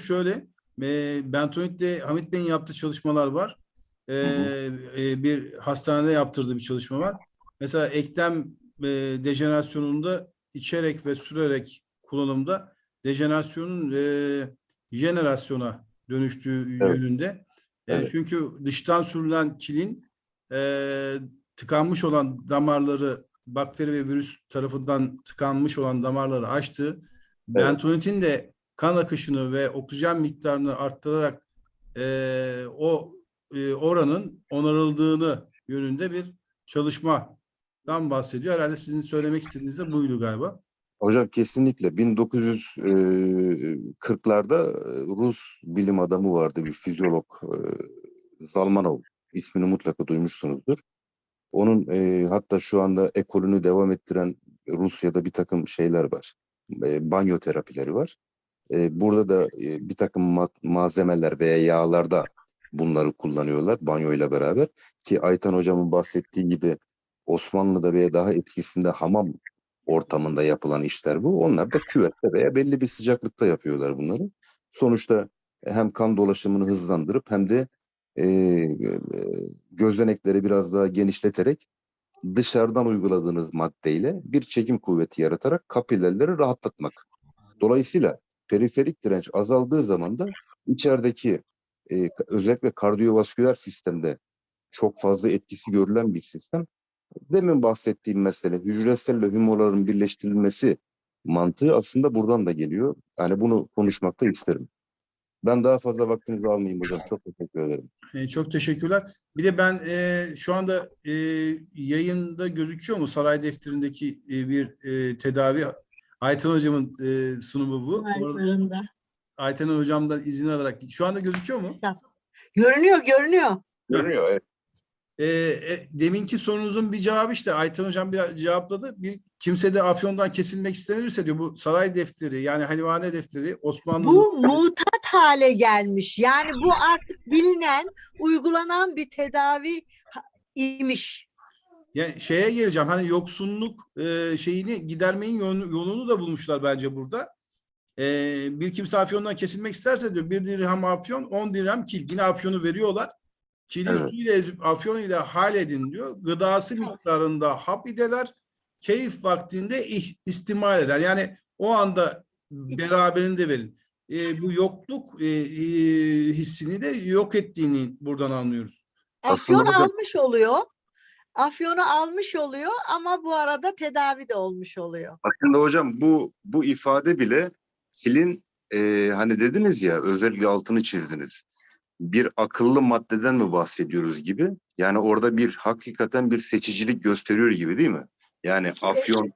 Şöyle, e, bentonit'te Hamit Bey'in yaptığı çalışmalar var. E, e, bir hastanede yaptırdığı bir çalışma var. Mesela eklem e, dejenerasyonunda içerek ve sürerek kullanımda dejenerasyonun e, jenerasyona dönüştüğü Evet. yönünde. E, Evet. çünkü dıştan sürülen kilin e, tıkanmış olan damarları bakteri ve virüs tarafından tıkanmış olan damarları açtığı bentonitin de kan akışını ve oksijen miktarını arttırarak e, o e, oranın onarıldığını yönünde bir çalışmadan bahsediyor. Herhalde sizin söylemek istediğiniz de buydu galiba. Hocam kesinlikle 1940'larda Rus bilim adamı vardı bir fizyolog e, Zalmanov ismini mutlaka duymuşsunuzdur. Onun e, hatta şu anda ekolünü devam ettiren Rusya'da bir takım şeyler var. E, banyo terapileri var. E, burada da e, bir takım ma- malzemeler veya yağlarda bunları kullanıyorlar banyoyla beraber. Ki Aytan hocamın bahsettiği gibi Osmanlı'da veya daha etkisinde hamam ortamında yapılan işler bu. Onlar da küvette veya belli bir sıcaklıkta yapıyorlar bunları. Sonuçta hem kan dolaşımını hızlandırıp hem de e, e, gözenekleri biraz daha genişleterek dışarıdan uyguladığınız maddeyle bir çekim kuvveti yaratarak kapillerleri rahatlatmak. Dolayısıyla periferik direnç azaldığı zaman da içerideki e, özellikle kardiyovasküler sistemde çok fazla etkisi görülen bir sistem. Demin bahsettiğim mesele hücreselle hümoların birleştirilmesi mantığı aslında buradan da geliyor. Yani bunu konuşmakta isterim. Ben daha fazla vaktinizi almayayım hocam. Çok teşekkür ederim. E, çok teşekkürler. Bir de ben e, şu anda e, yayında gözüküyor mu saray defterindeki e, bir e, tedavi? Ayten hocamın e, sunumu bu. Orada. Ayten hocamdan izin alarak. Şu anda gözüküyor mu? Görünüyor, görünüyor. Görünüyor. Evet. E, e, deminki sorunuzun bir cevabı işte Ayten hocam bir cevapladı. Bir kimse de afyondan kesilmek istenirse diyor bu saray defteri yani halivane defteri Osmanlı Bu mutat hale gelmiş. Yani bu artık bilinen, uygulanan bir tedavi imiş. Yani şeye geleceğim hani yoksunluk e, şeyini gidermeyin yolunu, da bulmuşlar bence burada. E, bir kimse afyondan kesilmek isterse diyor bir dirhem afyon 10 dirhem kil. Yine afyonu veriyorlar. Kili Evet. suyla ezip afyon ile hal edin diyor. Gıdası miktarında hap ideler. Keyif vaktinde istimal eder. Yani o anda beraberinde verin. E, bu yokluk e, e, hissini de yok ettiğini buradan anlıyoruz. Aslında Afyon hocam- almış oluyor. Afyonu almış oluyor ama bu arada tedavi de olmuş oluyor. Aslında hocam bu bu ifade bile kilin e, hani dediniz ya özellikle altını çizdiniz. Bir akıllı maddeden mi bahsediyoruz gibi? Yani orada bir hakikaten bir seçicilik gösteriyor gibi değil mi? Yani afyon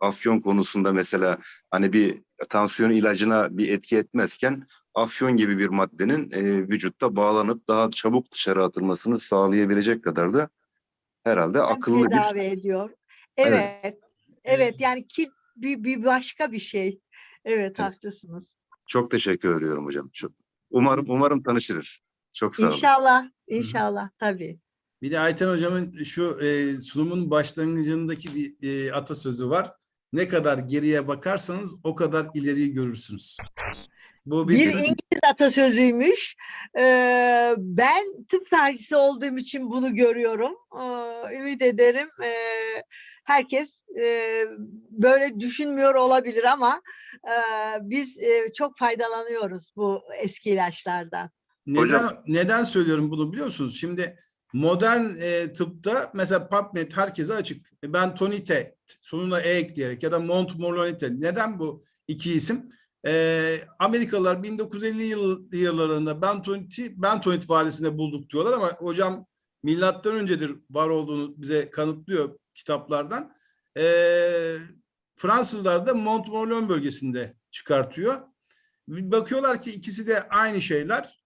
afyon konusunda mesela hani bir tansiyon ilacına bir etki etmezken afyon gibi bir maddenin e, vücutta bağlanıp daha çabuk dışarı atılmasını sağlayabilecek kadar da herhalde Hem akıllı bir tedavi ediyor. Evet. Evet. Evet, yani ki bir, bir başka bir şey. Evet, haklısınız. Çok teşekkür ediyorum hocam. Çok. Umarım umarım tanışırız. Çok sağ olun. İnşallah, inşallah tabii. Bir de Ayten hocamın şu e, sunumun başlangıcındaki bir e, atasözü var. Ne kadar geriye bakarsanız o kadar ileriyi görürsünüz. Bu Bir bir, İngiliz atasözüymüş. Ee, ben tıp tarihçisi olduğum için bunu görüyorum. Ee, ümit ederim ee, herkes ee, böyle düşünmüyor olabilir ama ee, biz ee, çok faydalanıyoruz bu eski ilaçlardan. neden, Hocam- neden söylüyorum bunu biliyor musunuz? Şimdi modern e, tıpta mesela PubMed herkese açık. E, Ben tonite sonuna e ekleyerek ya da montmorillonite. Neden bu iki isim? E, Amerikalılar 1950 yıl, yıllarında bentoniti bentonit vadisinde bulduk diyorlar ama hocam milattan öncedir var olduğunu bize kanıtlıyor kitaplardan. E, Fransızlar da Montmorillon bölgesinde çıkartıyor. Bakıyorlar ki ikisi de aynı şeyler.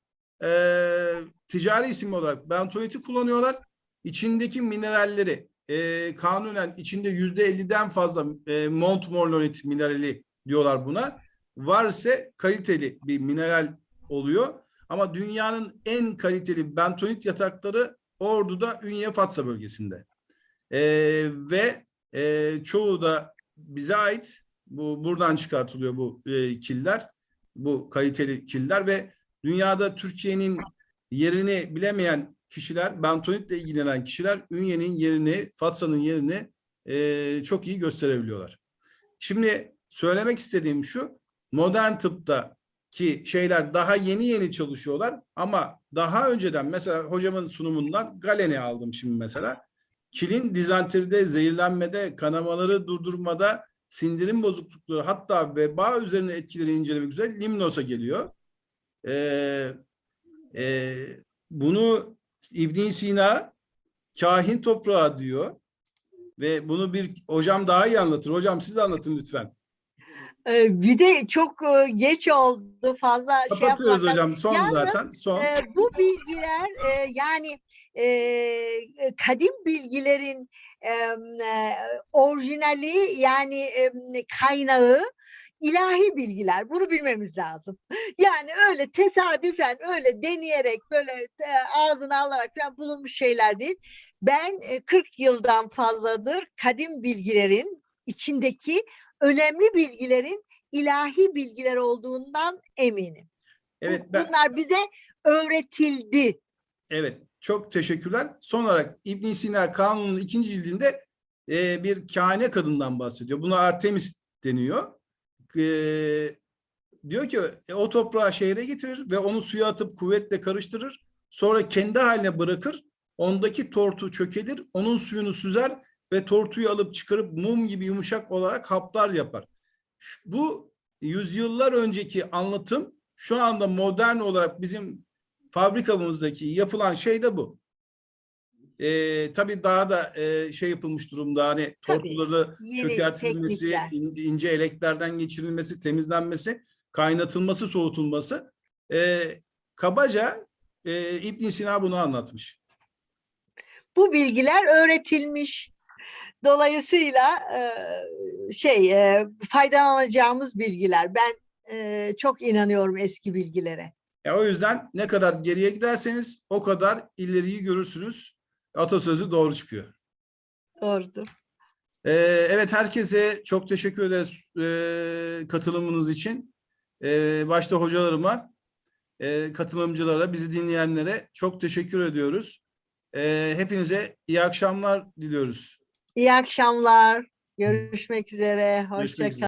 Ee, ticari isim olarak bentoniti kullanıyorlar. İçindeki mineralleri e, kanunen içinde yüzde elliden fazla e, Montmorillonit minerali diyorlar buna. Var ise kaliteli bir mineral oluyor. Ama dünyanın en kaliteli bentonit yatakları Ordu'da Ünye Fatsa bölgesinde. Ee, ve e, çoğu da bize ait. Bu buradan çıkartılıyor bu e, killer bu kaliteli killer ve dünyada Türkiye'nin yerini bilemeyen kişiler, bentonitle ilgilenen kişiler Ünye'nin yerini, Fatsa'nın yerini e, çok iyi gösterebiliyorlar. Şimdi söylemek istediğim şu, modern tıptaki şeyler daha yeni yeni çalışıyorlar ama daha önceden mesela hocamın sunumundan Galen'i aldım şimdi mesela. Kilin dizanteride, zehirlenmede, kanamaları durdurmada, sindirim bozuklukları hatta veba üzerine etkileri incelemek üzere Limnos'a geliyor. Ee, e, bunu İbn Sina kahin toprağı diyor ve bunu bir hocam daha iyi anlatır. Hocam siz anlatın lütfen. Ee, bir de çok e, geç oldu fazla şey Kapatıyoruz hocam. Son Yalnız, zaten. Son. Ee, bu bilgiler e, yani e, kadim bilgilerin e, e, orijinali yani e, kaynağı ilahi bilgiler. Bunu bilmemiz lazım. Yani öyle tesadüfen öyle deneyerek böyle e, ağzına alarak falan bulunmuş şeyler değil. Ben e, 40 yıldan fazladır kadim bilgilerin içindeki önemli bilgilerin ilahi bilgiler olduğundan eminim. Evet ben Bunlar bize öğretildi. Evet, çok teşekkürler. Son olarak İbn Sina Kanun'un ikinci cildinde e, bir kahine kadından bahsediyor. Buna Artemis deniyor. E, diyor ki e, o toprağı şehre getirir ve onu suya atıp kuvvetle karıştırır. Sonra kendi haline bırakır. Ondaki tortu çökelir, onun suyunu süzer ve tortuyu alıp çıkarıp mum gibi yumuşak olarak haplar yapar. Bu yüzyıllar önceki anlatım şu anda modern olarak bizim fabrikamızdaki yapılan şey de bu. Ee, tabii daha da e, şey yapılmış durumda hani tortuları çökertilmesi, in- ince eleklerden geçirilmesi, temizlenmesi, kaynatılması, soğutulması. Ee, kabaca e, İbn Sina bunu anlatmış. Bu bilgiler öğretilmiş. Dolayısıyla e, şey e, faydalanacağımız bilgiler. Ben e, çok inanıyorum eski bilgilere. E, o yüzden ne kadar geriye giderseniz o kadar ileriyi görürsünüz. Atasözü doğru çıkıyor. Doğrudur. Ee, evet herkese çok teşekkür ederiz ee, katılımınız için. Ee, başta hocalarıma, ee, katılımcılara, bizi dinleyenlere çok teşekkür ediyoruz. Ee, hepinize iyi akşamlar diliyoruz. İyi akşamlar. Görüşmek üzere. Görüşmek Hoşça üzere.